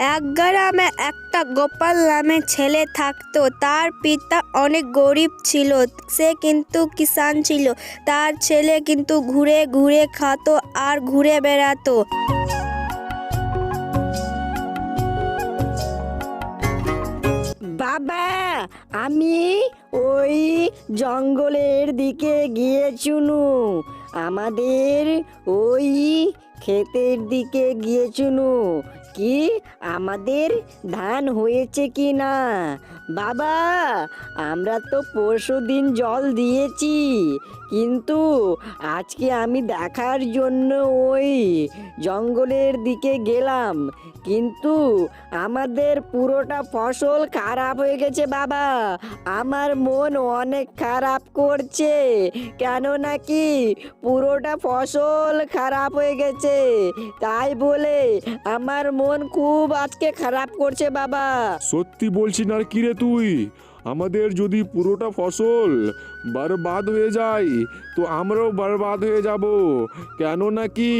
এক গ্রামে একটা গোপাল নামে ছেলে থাকতো। তার পিতা অনেক গরিব ছিল, সে কিন্তু কিষান ছিল। তার ছেলে কিন্তু ঘুরে ঘুরে খাতো আর ঘুরে বেড়াতো। বাবা, আমি ওই জঙ্গলের দিকে গিয়েছুনু আমাদের ওই ক্ষেতের দিকে গিয়েছুনু। কি আমাদের ধান হয়েছে কি না? বাবা, আমরা তো পরশু দিন জল দিয়েছি, কিন্তু আজকে আমি দেখার জন্য ওই জঙ্গলের দিকে গেলাম, কিন্তু আমাদের পুরোটা ফসল খারাপ হয়ে গেছে বাবা। আমার মন অনেক খারাপ করছে কেন নাকি পুরোটা ফসল খারাপ হয়ে গেছে। তাই বলে আমার মন খুব আজকে খারাপ করছে, বাবা। সত্যি বলছি না কি রে তুই? আমাদের যদি পুরোটা ফসল বরবাদ হয়ে যায়, তো আমরাও বরবাদ হয়ে যাব। কেন নাকি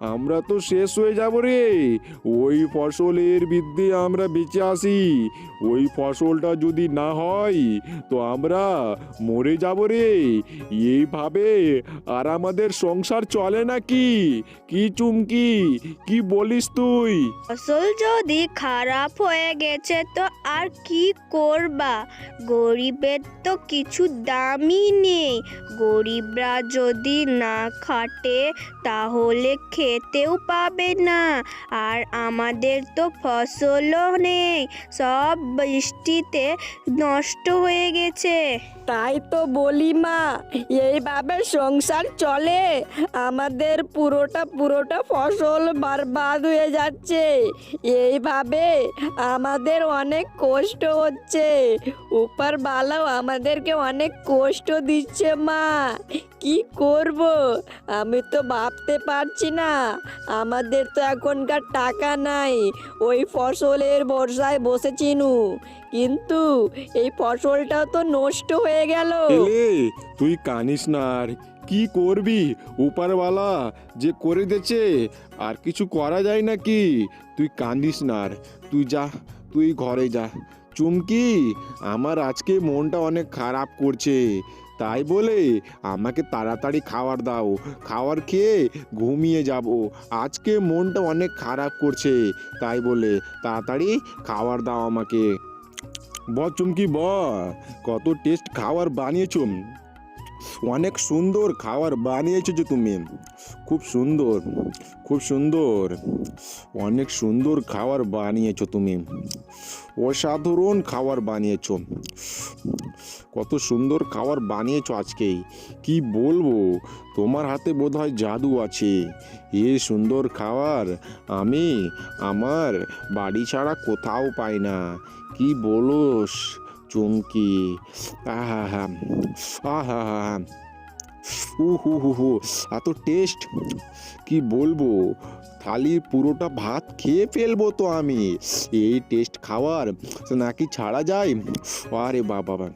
আমরা তো শেষ হয়ে যাব রে। ওই ফসলের বৃদ্ধি আমরা বেঁচে আসি। ওই ফসলটা যদি না হয়, তো আমরা মরে যাব রে। এইভাবে আর আমাদের সংসার চলে নাকি? কি চুমকি, কি বলিস তুই? ফসল যদি খারাপ হয়ে গেছে তো আর কি করবা? গরিবের তো কিছু দামই নেই। গরিবরা যদি না খাটে, তাহলে খেতেও পাবে না। আর আমাদের তো ফসলও নেই। সব বৃষ্টিতে নষ্ট হয়ে গেছে। তাই তো বলি মা, এইভাবে সংসার চলে। আমাদের পুরোটা পুরোটা ফসল বরবাদ হয়ে যাচ্ছে। এইভাবে আমাদের অনেক কষ্ট হচ্ছে। উপর বালাও আমাদেরকে অনেক কষ্ট দিচ্ছে মা। কি করব? আমি তো ভাবতে পারছি না। আমাদের তো এখনকার টাকা নাই। ওই ফসলের বর্ষায় বসেছিনু কিন্তু এই ফসলটাও তো নষ্ট হয়ে গেল। তুই কানিস না আর। কি করবি? উপারওয়ালা যে করে দিয়েছে, আর কিছু করা যায় নাকি? তুই কান্দিস না আর। তুই যা, তুই ঘরে যা। চুমকি, আমার আজকে মনটা অনেক খারাপ করছে। তাই বলে আমাকে তাড়াতাড়ি খাওয়ার দাও। খাওয়ার খেয়ে ঘুমিয়ে যাব। আজকে মনটা অনেক খারাপ করছে, তাই বলে তাড়াতাড়ি খাওয়ার দাও আমাকে। ব চুমকি ব কত টেস্ট খাবার বানিয়েছো? অনেক সুন্দর খাবার বানিয়েছো যে তুমি। খুব সুন্দর খুব সুন্দর। অনেক সুন্দর খাবার বানিয়েছো তুমি। অসাধারণ খাবার বানিয়েছো। কত সুন্দর খাবার বানিয়েছো আজকেই কি বলব? তোমার হাতে বোধহয় জাদু আছে। এ সুন্দর খাবার আমি আমার বাড়ি ছাড়া কোথাও পাই না। কি বলোস? চুমকি। আহা হা হা হু হু। হু হু এত টেস্ট কি বলব? থালির পুরোটা ভাত খেয়ে ফেলব তো আমি। এই টেস্ট খাবার নাকি ছাড়া যায়? আরে বাবা বাবা।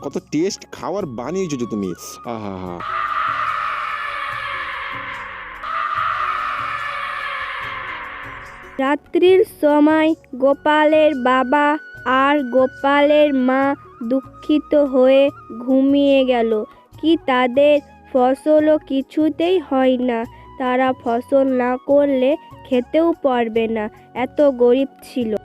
কত টেস্ট খাওয়ার বানিয়েছো যে তুমি। আহা হা রাত্রির সময় গোপালের বাবা আর গোপালের মা দুঃখিত হয়ে ঘুমিয়ে গেল। কি তাদের ফসলও কিছুতেই হয় না। তারা ফসল না করলে খেতেও পারবে না। এত গরিব ছিল।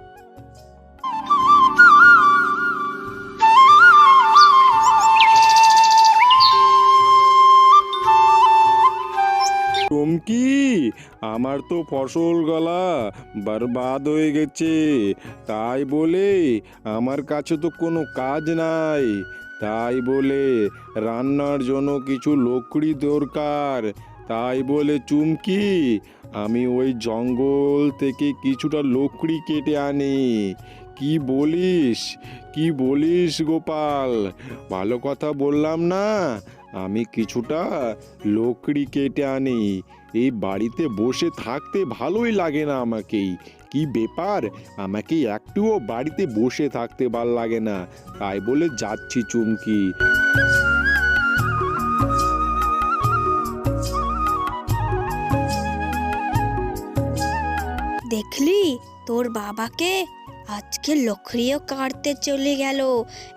চমকি আমার তো ফসল গলা বরবাদ হয়ে গেছে। তাই বলে আমার কাছে তো কোনো কাজ নাই। তাই বলে রান্নার জন্য কিছু লকড়ি দরকার। তাই বলে চুমকি, আমি ওই জঙ্গল থেকে কিছুটা লকড়ি কেটে আনি। কি বলিস? কি বলিস গোপাল? ভালো কথা বললাম না? আমি কিছুটা লকড়ি কেটে আনি। এই বাড়িতে বসে থাকতে ভালোই লাগে না আমাকেই। কি ব্যাপার? আমাকে একটুও বাড়িতে বসে থাকতে ভালো লাগে না। তাই বলে যাচ্ছি চুমকি। দেখলি? তোর বাবাকে আজকে লক্ষ্মীও কাটতে চলে গেল।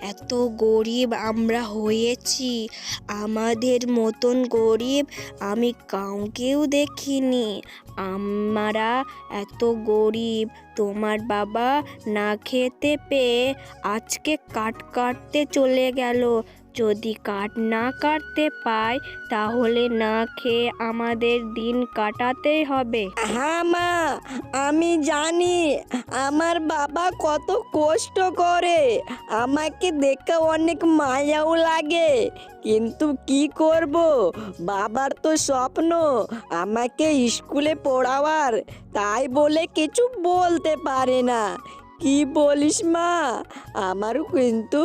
এত গরিব আমরা হয়েছি। আমাদের মতন গরিব আমি কাউকেও দেখিনি। আমরা এত গরিব, তোমার বাবা না খেতে পেয়ে আজকে কাট কাটতে চলে গেল। যদি কাঠ না কাটতে পাই, তাহলে না খেয়ে আমাদের দিন কাটাতেই হবে। হ্যাঁ মা, আমি জানি। আমার বাবা কত কষ্ট করে। আমাকে দেখে অনেক মায়াও লাগে। কিন্তু কি করব? বাবার তো স্বপ্ন, আমাকে স্কুলে পড়াবার। তাই বলে কিছু বলতে পারে না। কি বলিস মা? আমার কিন্তু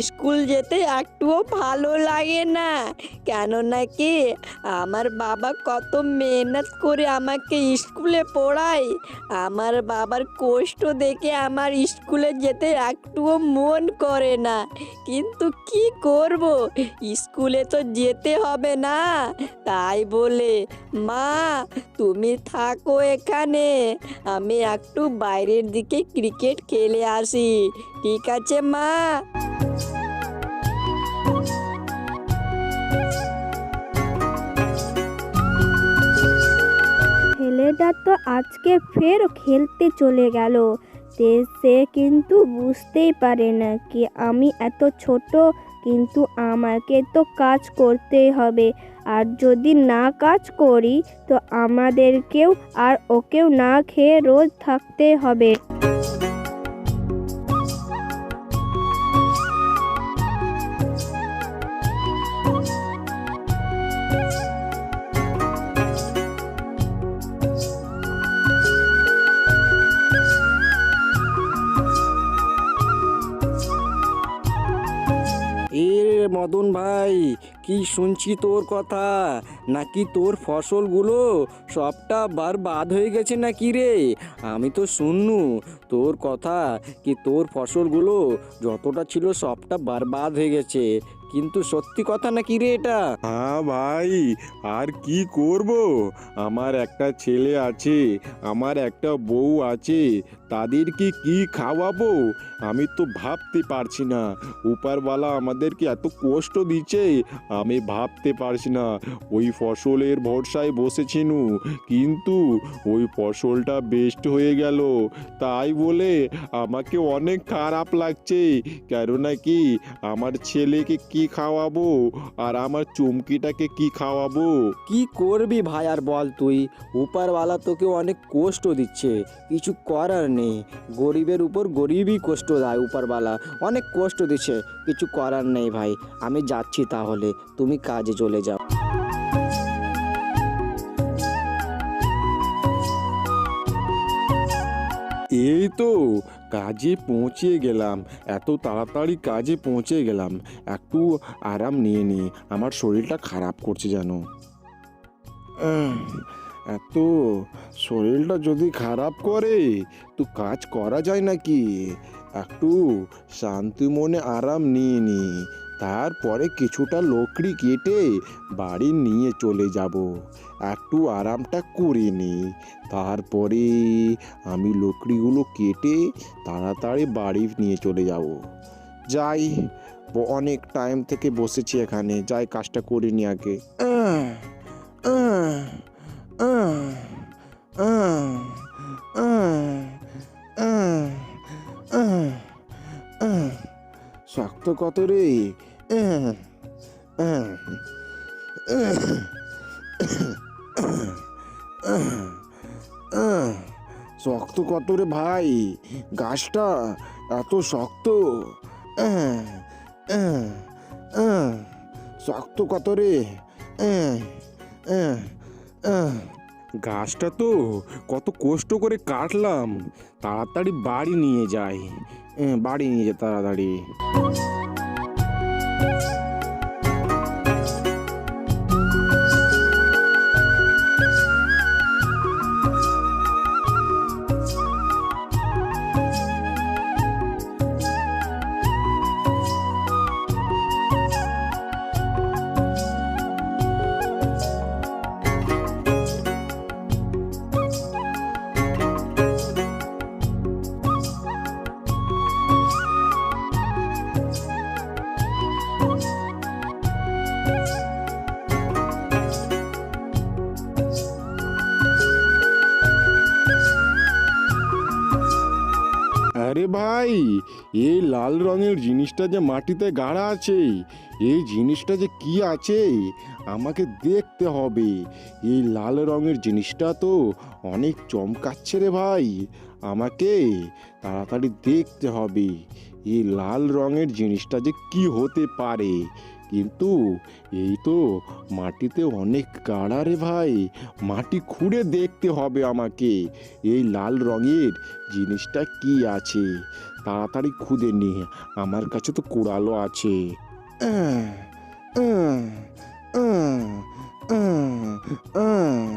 স্কুল যেতে একটুও ভালো লাগে না। কেন নাকি আমার বাবা কত মেহনত করে আমাকে স্কুলে পড়ায়। আমার বাবার কষ্ট দেখে আমার স্কুলে যেতে একটুও মন করে না। কিন্তু কি করব? স্কুলে তো যেতে হবে না। তাই বলে, মা, তুমি থাকো এখানে। আমি একটু বাইরের দিকে ক্রিকেট খেলে আসি। ঠিক আছে, মা। ছেলেটা তো আজকে ফের খেলতে চলে গেল। সে কিন্তু বুঝতেই পারে না কি আমি এত ছোট, কিন্তু আমাকে তো কাজ করতেই হবে। আর যদি না কাজ করি, তো আমাদেরকেও আর ওকেও না খেয়ে রোজ থাকতে হবে। মদন ভাই, কি শুনছি তোর কথা? নাকি তোর ফসলগুলো সবটা বারবাদ হয়ে গেছে নাকি রে? আমি তো শুননু, তোর কথা কি তোর ফসলগুলো যতটা ছিল সবটা বারবাদ হয়ে গেছে। কিন্তু সত্যি কথা নাকি রে এটা? হ্যাঁ ভাই, আর কি করব? আমার একটা ছেলে আছে, আমার একটা বউ আছে, তাদেরকে কি খাওয়াবো? আমি তো ভাবতে পারছি না। উপরওয়ালা আমাদেরকে এত কষ্ট দিচ্ছে, আমি ভাবতে পারছি না। ওই ফসলের ভরসায় বসেছিনু কিন্তু ওই ফসলটা বেস্ট হয়ে গেল। তাই বলে আমাকে অনেক খারাপ লাগছে, কেননা কি আমার ছেলেকে কি খাওয়াবো? আর আমার চুমকিটাকে কি খাওয়াবো? কি করবি ভাই আর বল তুই? উপরওয়ালা তোকে অনেক কষ্ট দিচ্ছে। কিছু করার নেই। গরিবের উপর গরিবই কষ্ট দেয় উপরওয়ালা অনেক কষ্ট দিচ্ছে। কিছু করার নেই ভাই। আমি যাচ্ছি তাহলে। তুমি কাজে চলে যাও। এই তো। কাজে পৌঁছে গেলাম, এত তাড়াতাড়ি কাজে পৌঁছে গেলাম। একটু আরাম নিয়ে নি, আমার শরীরটা খারাপ করছে যেন এত শরীরটা যদি খারাপ করে, তো কাজ করা যায় নাকি? একটু শান্তি মনে আরাম নিয়ে নি। তারপরে কিছুটা লকড়ি কেটে বাড়ি নিয়ে চলে যাব। একটু আরামটা করে নিই তারপরে আমি লকড়িগুলো কেটে তাড়াতাড়ি বাড়ি নিয়ে চলে যাব। যাই অনেক টাইম থেকে বসেছি এখানে। যাই কাজটা আগে আহ, আহ, আহ। শক্ত কত রে? শক্ত কত রে ভাই? গাছটা এত শক্ত। শক্ত কত রে। গাছটা তো কত কষ্ট করে কাটলাম। তাড়াতাড়ি বাড়ি নিয়ে যাই। বাড়ি নিয়ে যা তাড়াতাড়ি। আরে ভাই এই লাল রঙের জিনিসটা যে মাটিতে গাড়া আছে এই জিনিসটা যে কি আছে, আমাকে দেখতে হবে। এই লাল রঙের জিনিসটা তো অনেক চমকাচ্ছে রে ভাই। আমাকে তাড়াতাড়ি দেখতে হবে এই লাল রঙের জিনিসটা যে কি হতে পারে। কিন্তু এই তো মাটিতে অনেক কাড়া রে ভাই। মাটি খুঁড়ে দেখতে হবে আমাকে। এই লাল রঙের জিনিসটা কি আছে? তাড়াতাড়ি খুঁদে নি। আমার কাছে তো কোড়ালো আছে। আহ, আহ, আহ, আহ,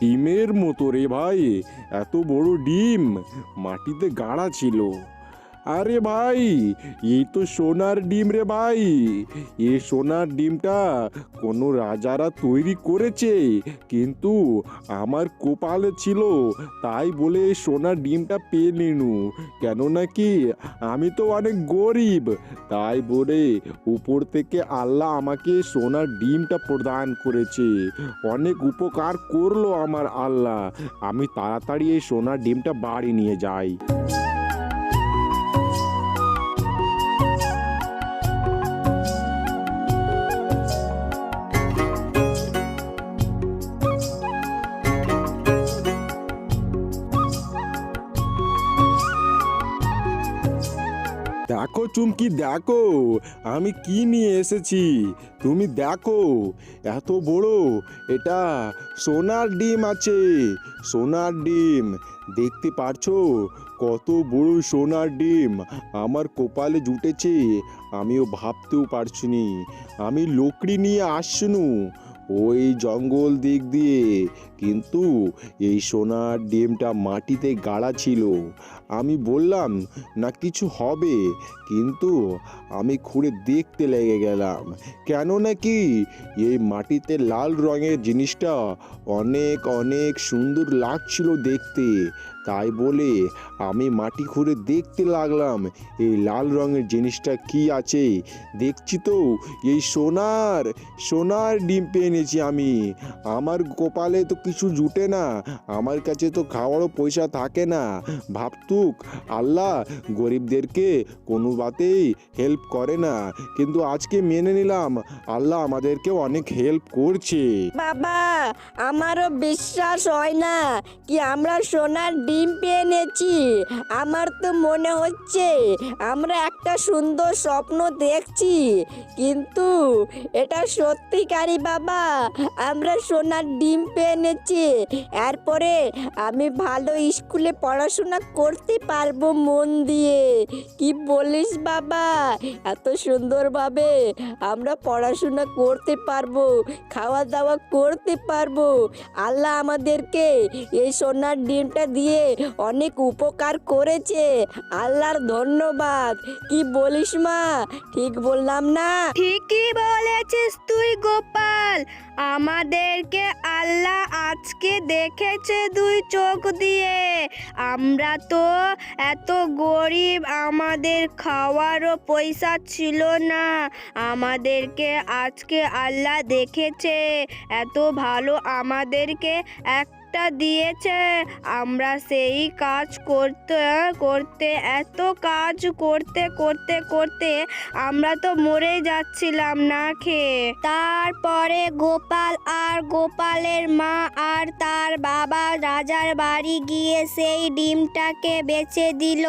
ডিমের মতো রে ভাই। এত বড় ডিম। মাটিতে গাড়া ছিল। আরে ভাই, এই তো সোনার ডিম রে ভাই। এই সোনার ডিমটা কোনো রাজারা তৈরি করেছে, কিন্তু আমার কোপালে ছিল, তাই বলে এই সোনার ডিমটা পেয়ে নিনু। কেন নাকি আমি তো অনেক গরিব, তাই বলে উপর থেকে আল্লাহ আমাকে সোনার ডিমটা প্রদান করেছে। অনেক উপকার করল আমার আল্লাহ। আমি তাড়াতাড়ি এই সোনার ডিমটা বাড়ি নিয়ে যাই। দেখো, আমি কি নিয়ে এসেছি? তুমি দেখো, এত বড়, এটা সোনার ডিম আছে। সোনার ডিম, দেখতে পারছ? কত বড় সোনার ডিম, আমার কপালে জুটেছে, আমিও ভাবতেও পারছি নি আমি লোকড়ি নিয়ে আসছনু ওই জঙ্গল দিক দিয়ে কিন্তু এই সোনার ডিমটা মাটিতে গাড়া ছিল। আমি বললাম, না, কিছু হবে। কিন্তু আমি খুঁড়ে দেখতে লেগে গেলাম। কেন নাকি? এই মাটিতে লাল রঙের জিনিসটা অনেক অনেক সুন্দর লাগছিল দেখতে। তাই বলে আমি মাটি খুঁড়ে দেখতে লাগলাম, এই লাল রঙের জিনিসটা কি আছে? দেখছি তো, এই সোনার সোনার ডিম পেয়ে এনেছি আমি। আমার কপালে তো কিছু জুটে না। আমার কাছে তো খাওয়ারও পয়সা থাকে না। ভাবতুক, আল্লাহ গরিবদেরকে কোনো বাতেই হেল্প করে না। কিন্তু আজকে মেনে নিলাম, আল্লাহ আমাদেরকে অনেক হেল্প করছে। বাবা, আমারও বিশ্বাস হয় না কি আমরা সোনার ডিম পেয়ে আমার তো মনে হচ্ছে আমরা একটা সুন্দর স্বপ্ন দেখছি। কিন্তু এটা সত্যিকারই বাবা, আমরা সোনার ডিম পেয়ে এরপরে আমি ভালো স্কুলে পড়াশোনা করতে পারব মন দিয়ে। কি বলিস বাবা? এত সুন্দরভাবে আমরা পড়াশোনা করতে পারব খাওয়া দাওয়া করতে পারব। আল্লাহ আমাদেরকে এই সোনার ডিমটা দিয়ে অনেক উপকার করেছে। আল্লাহর ধন্যবাদ। কি বলিস মা? ঠিক বললাম না? ঠিকই বলেছিস তুই গোপাল। আমাদেরকে আল্লাহ আজকে দেখেছে দুই চোখ দিয়ে। আমরা তো এত গরিব, আমাদের খাওয়ারও পয়সা ছিল না। আমাদেরকে আজকে আল্লাহ দেখেছে। এত ভালো আমাদেরকে একটা দিয়েছে। আমরা সেই কাজ করতে করতে, এত কাজ করতে করতে করতে আমরা তো মরে যাচ্ছিলাম না খেয়ে। তারপরে গোপাল আর গোপালের মা আর তার বাবা রাজার বাড়ি গিয়ে সেই ডিমটাকে বেচে দিল।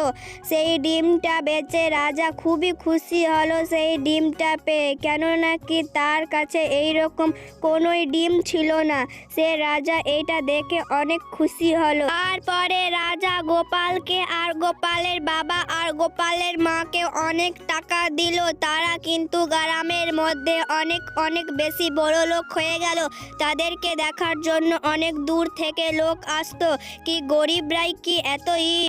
সেই ডিমটা বেচে রাজা খুবই খুশি হলো সেই ডিমটা পেয়ে। কেননা কি তার কাছে এই রকম কোনোই ডিম ছিল না। সে রাজা এইটা দেখে অনেক খুশি হলো। তারপরে রাজা গোপালকে আর গোপালের বাবা আর গোপালের মাকে অনেক টাকা দিল। তারা কিন্তু গ্রামের মধ্যে অনেক অনেক বেশি বড় লোক হয়ে গেল। তাদেরকে দেখার জন্য অনেক দূর থেকে লোক আসতো। কি গরিবরাই কি এতই